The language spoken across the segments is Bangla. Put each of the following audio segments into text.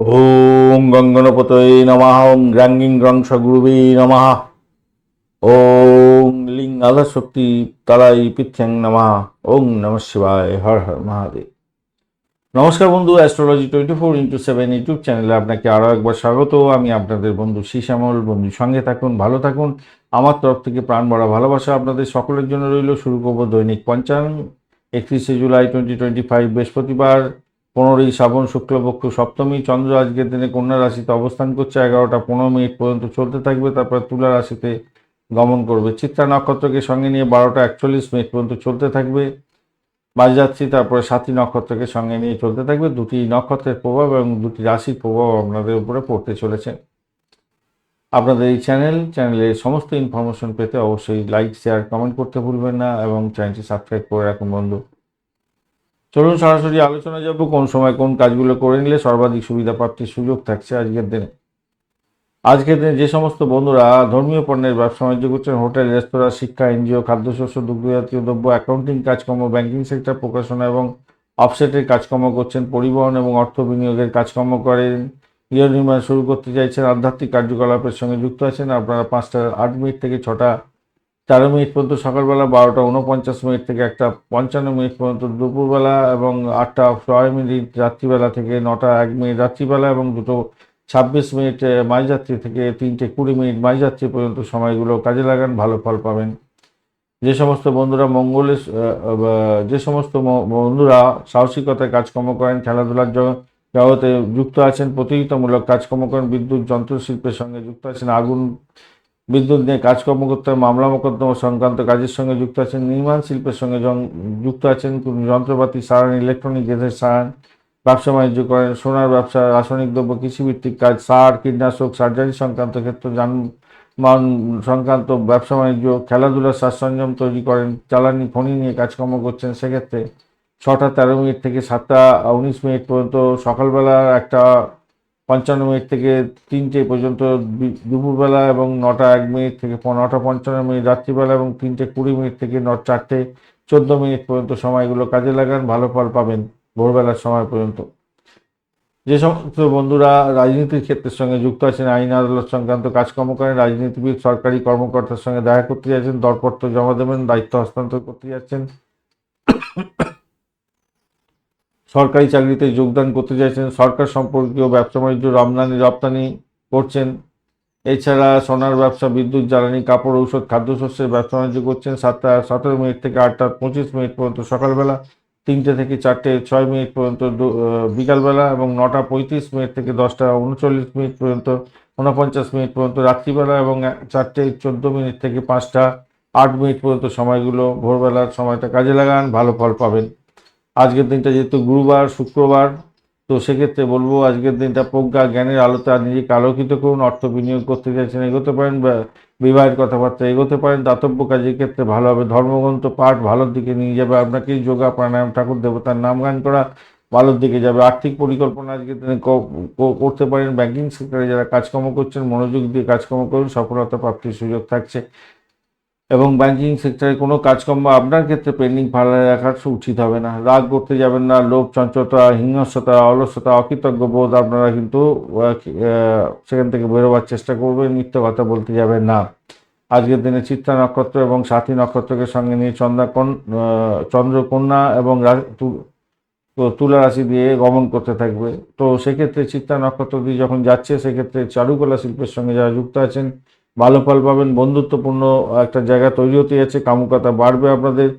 ওং গঙ্গনপতয়ে নমঃ ওং গ্রাঙ্গিং গ্রং সগুরুবে নমঃ ওং লিং আধা শক্তি তারাই পিথ্যাং নমঃ ওং নম শিবায়, হর হর মহাদেব। নমস্কার বন্ধু astrology twenty four into seven YouTube চ্যানেলে আপনাকে আরও একবার স্বাগত। আমি আপনাদের বন্ধু শ্যামল বন্ধু, সঙ্গে থাকুন, ভালো থাকুন। আমার তরফ থেকে প্রাণ ভরা ভালোবাসা আপনাদের সকলের জন্য রইল। শুরু করব দৈনিক পঞ্চান একত্রিশে জুলাই টোয়েন্টি টোয়েন্টি ফাইভ বৃহস্পতিবার। পনেরোই শ্রাবণ শুক্লপক্ষ সপ্তমী, চন্দ্র আজকের দিনে কন্যা রাশিতে অবস্থান করছে, এগারোটা পনেরো মিনিট পর্যন্ত চলতে থাকবে, তারপর তুলা রাশিতে গমন করবে। চিত্রা নক্ষত্রকে সঙ্গে নিয়ে বারোটা একচল্লিশ মিনিট পর্যন্ত চলতে থাকবে। মাঝযাত্রী তারপরে সাথী নক্ষত্রকে সঙ্গে নিয়ে চলতে থাকবে। দুটি নক্ষত্রের প্রভাব এবং দুটি রাশির প্রভাব আপনাদের উপরে পড়তে চলেছে। আপনাদের এই চ্যানেল, চ্যানেলের সমস্ত ইনফরমেশন পেতে অবশ্যই লাইক শেয়ার কমেন্ট করতে ভুলবেন না এবং চ্যানেলটি সাবস্ক্রাইব করে রাখুন বন্ধু। চলুন সরাসরি আলোচনা যাব, কোন সময় কোন কাজগুলো করে নিলে সর্বাধিক সুবিধা প্রাপ্তির সুযোগ থাকছে আজকের দিনে। আজকের দিনে যে সমস্ত বন্ধুরা ধর্মীয় পণ্যের ব্যবসা, বাণিজ্য করছেন, হোটেল, রেস্তোরাঁ, শিক্ষা, এনজিও, খাদ্যশস্য, দুগ্ধজাতীয় দ্রব্য, অ্যাকাউন্টিং কাজকর্ম, ব্যাংকিং সেক্টর প্রকাশনা এবং অফসেটের কাজকর্ম করছেন, পরিবহন এবং অর্থ বিনিয়োগের কাজকর্ম করেন। গৃহ নির্মাণ শুরু করতে চাইছেন, আধ্যাত্মিক কার্যকলাপের সঙ্গে যুক্ত আছেন, আপনারা পাঁচটা আট মিনিট থেকে ছটা তেরো মিনিট পর্যন্ত সকালবেলা বারোটা উনপঞ্চাশ মিনিট থেকে একটা পঞ্চান্ন মিনিট পর্যন্ত দুপুরবেলা এবং আটটা ছয় মিনিট রাত্রিবেলা থেকে নটা এক মিনিট রাত্রিবেলা এবং দুটো ছাব্বিশ মিনিট আহ, মাঝযাত্রী থেকে তিনটে কুড়ি মিনিট মাঝযাত্রী পর্যন্ত সময়গুলো কাজে লাগান ভালো ফল পাবেন। যে সমস্ত বন্ধুরা মঙ্গলের যে সমস্ত বন্ধুরা সাহসিকতায় কাজকর্ম করেন খেলাধুলার জগতে যুক্ত আছেন প্রতিযোগিতামূলক কাজকর্ম করেন বিদ্যুৎ যন্ত্রশিল্পের সঙ্গে যুক্ত আছেন আগুন বিদ্যুৎ নিয়ে কাজকর্ম করতে হয়, মামলা মোকদ্দমা সংক্রান্ত কাজের সঙ্গে যুক্ত আছেন নির্মাণ শিল্পের সঙ্গে যুক্ত আছেন যন্ত্রপাতি সারান ইলেকট্রনিক গ্যাসের সারান ব্যবসা বাণিজ্য করেন সোনার ব্যবসা রাসায়নিক দ্রব্য কৃষিভিত্তিক কাজ সার কীটনাশক সার্জারি সংক্রান্ত ক্ষেত্র যানবাহন সংক্রান্ত ব্যবসা বাণিজ্য খেলাধুলার সরঞ্জাম তৈরি করেন জ্বালানি খনি নিয়ে কাজকর্ম করছেন সেক্ষেত্রে ছটা তেরো মিনিট থেকে সাতটা উনিশ মিনিট পর্যন্ত সকালবেলা একটা পঞ্চান্ন মিনিট থেকে তিনটে পর্যন্ত দুপুরবেলা এবং নটা এক মিনিট থেকে নটা পঞ্চান্ন মিনিট রাত্রিবেলা এবং তিনটে কুড়ি মিনিট থেকে ন চারটে চোদ্দ মিনিট পর্যন্ত সময়গুলো কাজে লাগান, ভালো ফল পাবেন ভোরবেলার সময় পর্যন্ত। যে সমস্ত বন্ধুরা রাজনীতির ক্ষেত্রের সঙ্গে যুক্ত আছেন, আইন আদালত সংক্রান্ত কাজকর্ম করেন, রাজনীতিবিদ, সরকারি কর্মকর্তার সঙ্গে দেখা করতে যাচ্ছেন, দরপত্র জমা দেবেন, দায়িত্ব হস্তান্তর করতে যাচ্ছেন। সরকারি চাকরিতে যোগদান করতে চাইছেন, সরকার সম্পর্কীয় ব্যবসা বাণিজ্য রমদানি রপ্তানি করছেন। এছাড়া সোনার ব্যবসা, বিদ্যুৎ, জ্বালানি, কাপড়, ঔষধ, খাদ্যশস্যের ব্যবসা বাণিজ্য করছেন। সাতটা, সতেরো মিনিট থেকে আটটা, পঁচিশ মিনিট পর্যন্ত সকালবেলা, তিনটে থেকে চারটে, ছয় মিনিট পর্যন্ত বিকালবেলা এবং নটা পঁয়ত্রিশ মিনিট থেকে দশটা উনচল্লিশ মিনিট পর্যন্ত, উনপঞ্চাশ মিনিট পর্যন্ত রাত্রিবেলা এবং চারটে চোদ্দ মিনিট থেকে পাঁচটা, আট মিনিট পর্যন্ত সময়গুলো ভোরবেলার সময়টা কাজে লাগান, ভালো ফল পাবেন। আজকের দিনটা যেহেতু গুরুবার, শুক্রবার, তো সেক্ষেত্রে বলব আজকের দিনটা প্রজ্ঞা, জ্ঞানের আলোতে নিজেকে আলোকিত করুন, অর্থ বিনিয়োগ করতে চাইছেন এগোতে পারেন বিবাহের কথাবার্তা এগোতে পারেন, দাতব্য কাজের ক্ষেত্রে ভালো হবে, ধর্মগ্রন্থ, পাঠ ভালোর দিকে নিয়ে যাবে, আপনাকে যোগা, প্রাণায়াম, ঠাকুর, দেবতার নাম গান করা ভালোর দিকে যাবে, আর্থিক পরিকল্পনা আজকের দিনে ক- ক- করতে পারেন ব্যাংকিং সেক্টরে যারা কাজকর্ম করছেন, মনোযোগ দিয়ে কাজকর্ম করুন, সফলতা প্রাপ্তির সুযোগ থাকছে। এবং ব্যাংকিং সেক্টরে কোনো কাজকর্ম আপনার ক্ষেত্রে পেন্ডিং ফালা রাখার উচিত হবে না। রাগ করতে যাবেন না, লোভ, চঞ্চলতা, হিংস্রতা, অলসতা, অকৃতজ্ঞ বোধ আপনারা কিন্তু সেখান থেকে বেরোবার চেষ্টা করবেন, মিথ্যে কথা বলতে যাবেন না। আজকের দিনে চিত্রা নক্ষত্র এবং সাথী নক্ষত্রকে সঙ্গে নিয়ে চন্দ্রাকন চন্দ্রকন্যা এবং তুলা রাশি দিয়ে গমন করতে থাকবে। তো সেক্ষেত্রে চিত্রা নক্ষত্র দিয়ে যখন যাচ্ছে, সেক্ষেত্রে চারুকলা শিল্পের সঙ্গে যারা যুক্ত আছেন ভালো ফল পাবেন, বন্ধুত্বপূর্ণ একটা জায়গা তৈরি হতে যাচ্ছে, কামুকতা বাড়বে আপনাদের।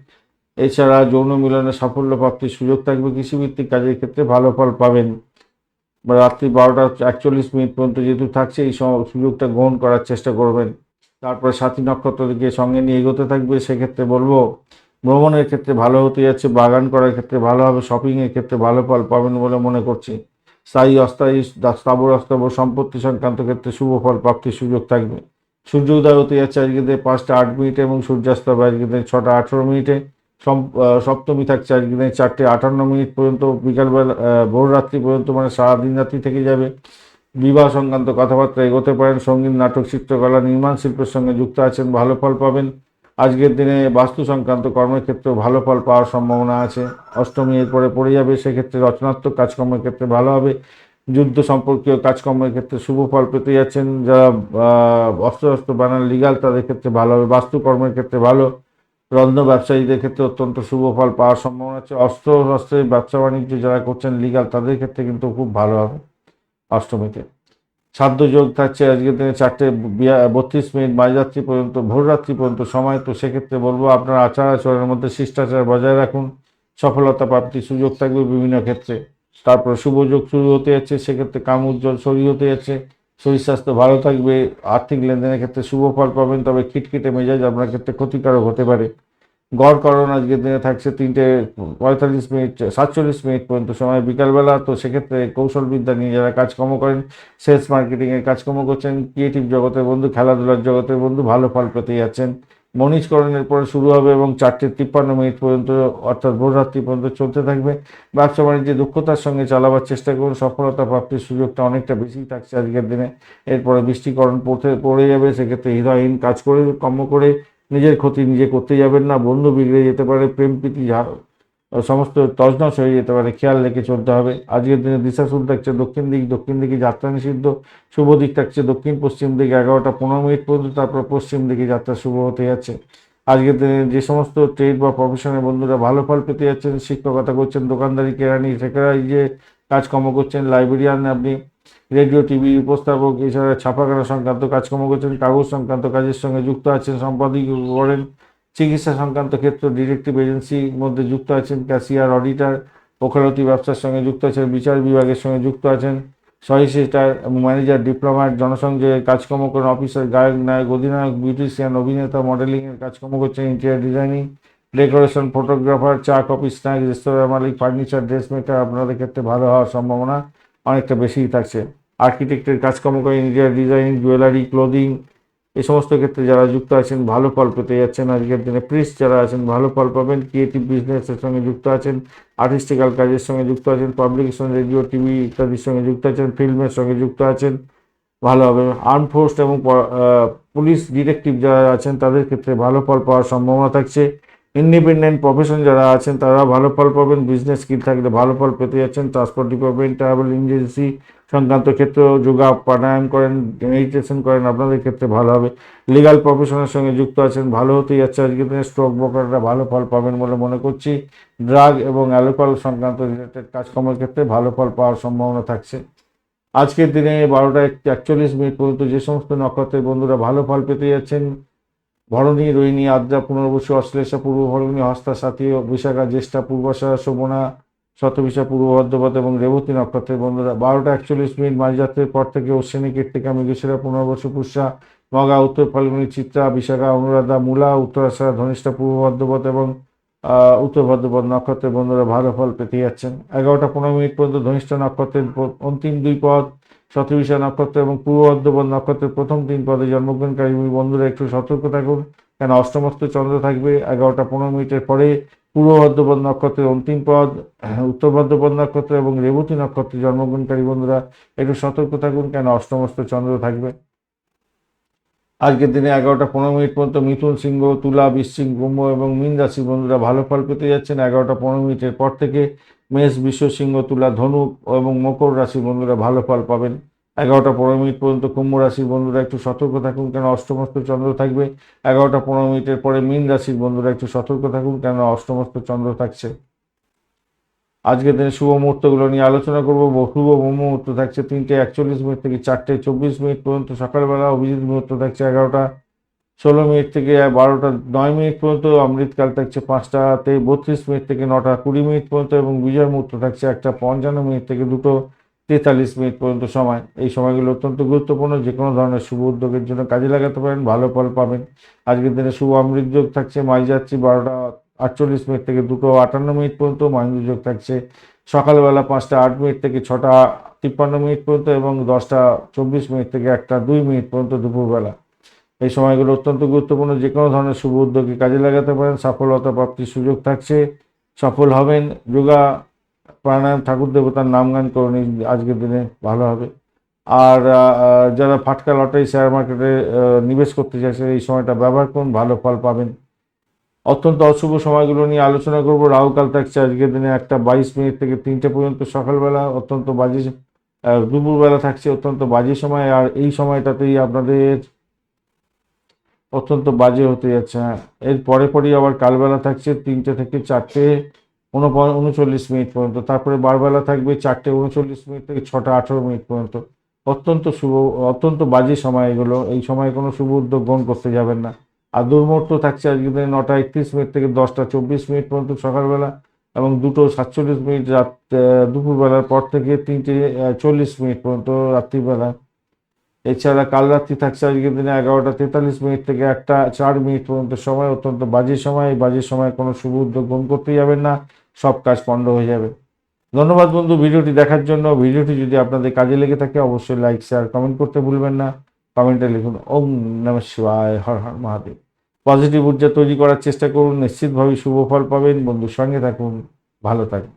এছাড়া যৌন মিলনে সাফল্য প্রাপ্তির সুযোগ থাকবে, কৃষিভিত্তিক কাজের ক্ষেত্রে ভালো ফল পাবেন। রাত্রি বারোটা একচল্লিশ মিনিট পর্যন্ত যেহেতু থাকছে, এই সুযোগটা গ্রহণ করার চেষ্টা করবেন। তারপরে সাথী নক্ষত্র দিকে সঙ্গে নিয়ে এগোতে থাকবে, সেক্ষেত্রে বলব, ভ্রমণের ক্ষেত্রে ভালো হতে যাচ্ছে, বাগান করার ক্ষেত্রে ভালো হবে, শপিংয়ের ক্ষেত্রে ভালো ফল পাবেন বলে মনে করছি। স্থায়ী, অস্থায়ী, স্থাবর, অস্থাবর সম্পত্তি সংক্রান্ত ক্ষেত্রে শুভ ফল প্রাপ্তির সুযোগ থাকবে। সূর্য উদয় হতে যাচ্ছে আজকে দিয়ে পাঁচটা আট মিনিটে এবং সূর্যাস্ত হবে আজকে দিয়ে ছটা আঠেরো মিনিটে। সপ্তমী থাকছে আজকে দিয়ে চারটে আটান্ন মিনিট পর্যন্ত, বিকালবেলা ভোর রাত্রি পর্যন্ত মানে সারাদিন রাত্রি থেকে যাবে। বিবাহ সংক্রান্ত কথাবার্তা এগোতে পারেন, সংগীত, নাটক, চিত্রকলা, নির্মাণ শিল্পের সঙ্গে যুক্ত আছেন, ভালো ফল পাবেন। আজকের দিনে বাস্তু সংক্রান্ত কর্মের ক্ষেত্রেও ভালো ফল পাওয়ার সম্ভাবনা আছে। অষ্টমী এরপরে পড়ে যাবে, সেক্ষেত্রে রচনাত্মক কাজকর্মের ক্ষেত্রে ভালো হবে। যুদ্ধ সম্পর্কীয় কাজকর্মের ক্ষেত্রে শুভ ফল পেতে যাচ্ছেন। যারা অস্ত্র অস্ত্র বানান লিগাল তাদের ক্ষেত্রে ভালো হবে। বাস্তুকর্মের ক্ষেত্রে ভালো। রত্ন ব্যবসায়ীদের ক্ষেত্রে অত্যন্ত শুভ ফল পাওয়ার সম্ভাবনা আছে। অস্ত্র অস্ত্রের ব্যবসা বাণিজ্য যারা করছেন লিগাল তাদের ক্ষেত্রে কিন্তু খুব ভালো হবে অষ্টমীতে। সাধ্য যোগ থাকছে আজকের দিনে চারটে বত্রিশ মিনিট মাঝরাত্রি পর্যন্ত, ভোররাত্রি পর্যন্ত সময়। তো সেক্ষেত্রে বলব, আপনার আচার আচরণের মধ্যে শিষ্টাচার বজায় রাখুন। সফলতা প্রাপ্তির সুযোগ থাকবে বিভিন্ন ক্ষেত্রে। তারপর শুভ যোগ শুরু হতে যাচ্ছে, সেক্ষেত্রে কাম উজ্জ্বল শরীর হতে যাচ্ছে, শরীর স্বাস্থ্য ভালো থাকবে, আর্থিক লেনদেনের ক্ষেত্রে শুভ ফল পাবেন, তবে খিটখিটে মেজাজ আপনার ক্ষেত্রে ক্ষতিকারক হতে পারে। গড়করণ আজকের দিনে থাকছে তিনটে পঁয়তাল্লিশ মিনিট, সাতচল্লিশ মিনিট পর্যন্ত সময় বিকালবেলা, তো সেক্ষেত্রে কৌশল বিদ্যা নিয়ে যারা কাজকর্ম করেন, সেলস মার্কেটিংয়ের কাজকর্ম করছেন, ক্রিয়েটিভ জগতের বন্ধু, খেলাধুলার জগতের বন্ধু, ভালো ফল পেতে যাচ্ছেন। মনীষকরণের পরে শুরু হবে এবং চারটে তিপ্পান্ন মিনিট পর্যন্ত, অর্থাৎ ভোররাত্রি পর্যন্ত চলতে থাকবে। ব্যবসা বাণিজ্যে দক্ষতার সঙ্গে চালাবার চেষ্টা করুন। সফলতা প্রাপ্তির সুযোগটা অনেকটা বেশি থাকছে আজকের দিনে। এরপরে বৃষ্টিকরণ পড়তে, পড়ে যাবে, সেক্ষেত্রে হৃদয়হীন কাজ করে, কর্ম করে নিজের ক্ষতি নিজে করতে যাবেন না। বন্ধু বিগড়ে যেতে পারে, প্রেম প্রীতি সমস্ত তজনস হয়ে যেতে পারে, খেয়াল রেখে চলতে হবে। আজকের দিনে দিশা শুরু থাকছে দক্ষিণ দিক, দক্ষিণ দিকে যাত্রা নিষিদ্ধ, শুভ দিক থাকছে দক্ষিণ, পশ্চিম দিকে এগারোটা, পনেরো মিনিট পর্যন্ত তারপর পশ্চিম দিকে যাত্রা শুভ হতে যাচ্ছে। আজকের দিনে যে সমস্ত ট্রেড বা প্রফেশনের বন্ধুরা ভালো ফল পেতে যাচ্ছেন শিক্ষকতা করছেন দোকানদারি কেরানি সেখানে যে কাজকর্ম করছেন লাইব্রেরিয়ান আপনি রেডিও টিভি উপস্থাপক, এছাড়া ছাপাখানা সংক্রান্ত কাজকর্ম করছেন, কাগজ সংক্রান্ত কাজের সঙ্গে যুক্ত আছেন সম্পাদক করেন চিকিৎসা সংক্রান্ত ক্ষেত্র ডিটেকটিভ এজেন্সির মধ্যে যুক্ত আছেন ক্যাশিয়ার অডিটার ওকালতি ব্যবসার সঙ্গে যুক্ত আছেন, বিচার বিভাগের সঙ্গে যুক্ত আছেন সহিসেটার এবং ম্যানেজার ডিপ্লোমাট জনসংযোগের কাজকর্ম করেন অফিসার গায়ক, নায়ক, অধিনায়ক বিউটিশিয়ান অভিনেতা মডেলিংয়ের কাজকর্ম করছেন ইন্টেরিয়ার ডিজাইনিং ডেকোরেশন ফটোগ্রাফার চা কফি স্ন্যাক্স রেস্তোরাঁ মালিক ফার্নিচার ড্রেস মেকার আপনাদের ক্ষেত্রে ভালো হওয়ার সম্ভাবনা অনেকটা বেশিই থাকছে। আর্কিটেক্টের কাজকর্ম করেন ইন্টেরিয়ার ডিজাইনিং জুয়েলারি ক্লোদিং এই সমস্ত ক্ষেত্রে যারা যুক্ত আছেন, ভালো ফল পেতে যাচ্ছেন আজকের দিনে। প্রিস যারা আছেন, ভালো ফল পাবেন। ক্রিয়েটিভ বিজনেসের সঙ্গে যুক্ত আছেন আর্টিস্টিক্যাল কাজের সঙ্গে যুক্ত আছেন পাবলিকেশন রেডিও টিভি ইত্যাদির সঙ্গে যুক্ত আছেন ফিল্মের সঙ্গে যুক্ত আছেন, ভালো হবে। আর্ম ফোর্স এবং পুলিশ ডিটেকটিভ যারা আছেন, তাদের ক্ষেত্রে ভালো ফল পাওয়ার সম্ভাবনা থাকছে। ইন্ডিপেন্ডেন্ট প্রফেশন যারা আছেন, তারা ভালো ফল পাবেন বিজনেস স্কিল থাকলে ভালো ফল পেতে যাচ্ছেন। ট্রান্সপোর্ট ডিপার্টমেন্ট ট্রাভেল এজেন্সি সংক্রান্ত ক্ষেত্রে যোগা প্রাণায়াম করেন মেডিটেশন করেন, আপনাদের ক্ষেত্রে ভালো হবে। লিগাল প্রফেশনের সঙ্গে যুক্ত আছেন, ভালো হতে যাচ্ছে আজকের দিনে। স্টক ব্রোকাররা ভালো ফল পাবেন বলে মনে করছি। ড্রাগ এবং অ্যালকোহল সংক্রান্ত রিলেটেড কাজকর্মের ক্ষেত্রে ভালো ফল পাওয়ার সম্ভাবনা থাকছে। আজকের দিনে বারোটা একচল্লিশ মিনিট পর্যন্ত যে সমস্ত নক্ষত্রের বন্ধুরা ভালো ফল পেতে যাচ্ছেন ভরণী, রোহিণী, আদ্রা, পুনর্বসু, অশ্লেষা, পূর্ব ভরণী, হস্তা, সাথী বিশাখা জ্যেষ্ঠা, পূর্বাশা, শোভনা, শতবিশা, পূর্ব ভদ্রপদ এবং রেবতী নক্ষত্রের বন্ধুরা। বারোটা একচল্লিশ মিনিট মাঝরাত্রের পর থেকে অশ্বিনী, কীর্তিকা মৃগেশ্বরা পুনর্বসু পুষা মগা, উত্তর ফাল্গুনী, চিত্রা বিশাখা অনুরাধা, মূলা উত্তরাশা ধনিষ্ঠা, পূর্ব ভদ্রপদ এবং উত্তর ভদ্রপদ নক্ষত্রের বন্ধুরা ভালো ফল পেতে যাচ্ছেন। এগারোটা পনেরো মিনিট পর্যন্ত ধনিষ্ঠা নক্ষত্রের অন্তিম দুই পদ শতবিশা নক্ষত্র এবং পূর্ব ভদ্রপদ নক্ষত্রের প্রথম তিন পদে জন্মগ্রহণকারী বন্ধুরা, একটু সতর্ক থাকুন কেন অষ্টমস্ত চন্দ্র থাকবে এগারোটা পনেরো মিনিটের পরে। পূর্ব ভদ্রপদ নক্ষত্রের অন্তিম পদ, উত্তর ভদ্রপদ নক্ষত্র এবং রেবতী নক্ষত্রে জন্মগ্রহণকারী বন্ধুরা, একটু সতর্ক থাকুন, কেন অষ্টমস্ত চন্দ্র থাকবে। আজকের দিনে এগারোটা পনেরো মিনিট পর্যন্ত মিথুন সিংহ, তুলা, বৃশ্চিক কুম্ভ এবং মীন রাশি বন্ধুরা ভালো ফল পেতে যাচ্ছেন। এগারোটা পনেরো মিনিটের পর থেকে মেষ, বিশ্ব সিংহ, তুলা, ধনু এবং মকর রাশি বন্ধুরা ভালো ফল পাবেন। এগারোটা পনেরো মিনিট পর্যন্ত কুম্ভ রাশির বন্ধুরা একটু সতর্ক থাকুন কেন অষ্টমস্ত চন্দ্র থাকবে। এগারোটা পনেরো মিনিটের পরে মীন রাশির বন্ধুরা একটু সতর্ক থাকুন কেন অষ্টমস্ত চন্দ্র থাকছে। আজকের দিনে শুভ মুহূর্তগুলো নিয়ে আলোচনা করব। শুভ মুহূর্ত থাকছে তিনটে একচল্লিশ মিনিট থেকে চারটে চব্বিশ মিনিট পর্যন্ত সকালবেলা। অভিজিৎ মুহূর্ত থাকছে এগারোটা। ষোলো মিনিট থেকে বারোটা, নয় মিনিট পর্যন্ত অমৃতকাল থাকছে পাঁচটাতে, বত্রিশ মিনিট থেকে নটা, কুড়ি মিনিট পর্যন্ত এবং বিজয় মুহূর্ত থাকছে একটা পঞ্চান্ন মিনিট থেকে দুটো তেতাল্লিশ মিনিট পর্যন্ত সময়। এই সময়গুলো অত্যন্ত গুরুত্বপূর্ণ, যে কোনো ধরনের শুভ উদ্যোগের জন্য কাজে লাগাতে পারেন, ভালো ফল পাবেন। আজকের দিনে শুভ অমৃত যোগ থাকছে মাই যাচ্ছি বারোটা আটচল্লিশ মিনিট থেকে দুটো আটান্ন মিনিট পর্যন্ত, মহেন্দ্র যোগ থাকছে সকালবেলা পাঁচটা আট মিনিট থেকে ছটা তিপ্পান্ন মিনিট পর্যন্ত এবং দশটা চব্বিশ মিনিট থেকে একটা দুই মিনিট পর্যন্ত দুপুরবেলা। এই সময়গুলো অত্যন্ত গুরুত্বপূর্ণ। যে কোনো ধরনের শুভ উদ্যোগে কাজে লাগাতে পারেন, সফলতা প্রাপ্তির সুযোগ থাকছে। সফল হবেন। যোগা প্রাণায়াম ঠাকুর দেবতার নাম গান করুন আজকের দিনে ভালো হবে। আর যারা ফাটকা লটারি শেয়ার মার্কেটে নিবেশ করতে চাইছেন এই সময়টা ব্যবহার করুন, ভালো ফল পাবেন। অত্যন্ত অশুভ সময়গুলো নিয়ে আলোচনা করব। রাহুকাল থাকছে আজকের দিনে একটা বাইশ মিনিট থেকে তিনটে পর্যন্ত সকালবেলা, অত্যন্ত বাজে দুপুরবেলা থাকছে অত্যন্ত বাজে সময়। আর এই সময়টাতেই আপনাদের অত্যন্ত বাজে হতে যাচ্ছে। হ্যাঁ এর পরে পরেই আবার কালবেলা থাকছে তিনটে থেকে চারটে উনপ- উনচল্লিশ মিনিট পর্যন্ত। তারপরে বারবেলা থাকবে চারটে উনচল্লিশ মিনিট থেকে ছটা আঠেরো মিনিট পর্যন্ত। অত্যন্ত শুভ, অত্যন্ত বাজে সময় এগুলো। এই সময় কোনো শুভ উদ্যোগ গ্রহণ করতে যাবেন না। আর দুর্মুহূর্ত থাকছে আজকে দিনে নটা একত্রিশ মিনিট থেকে দশটা চব্বিশ মিনিট পর্যন্ত সকালবেলা এবং দুটো সাতচল্লিশ মিনিট রাত দুপুরবেলার পর থেকে তিনটে চল্লিশ মিনিট পর্যন্ত রাত্রিবেলা। এছাড়া কাল রাত্রি থাকছে আজকের দিনে এগারোটা তেতাল্লিশ মিনিট থেকে একটা চার মিনিট পর্যন্ত সময়, অত্যন্ত বাজে সময়। এই বাজে সময় কোনো শুভ উদ্যোগ গ্রহণ করতে যাবেন না, সব কাজ পণ্ড হয়ে যাবে। ধন্যবাদ বন্ধু ভিডিওটি দেখার জন্য। ভিডিওটি যদি আপনাদের কাজে লেগে থাকে, অবশ্যই লাইক, শেয়ার, কমেন্ট করতে ভুলবেন না। কমেন্টে লিখুন, ওম নমঃ শিবায়, হর হর মহাদেব। পজিটিভ ঊর্জা তৈরি করার চেষ্টা করুন, নিশ্চিতভাবে শুভ ফল পাবেন। বন্ধুর সঙ্গে থাকুন, ভালো থাকুন।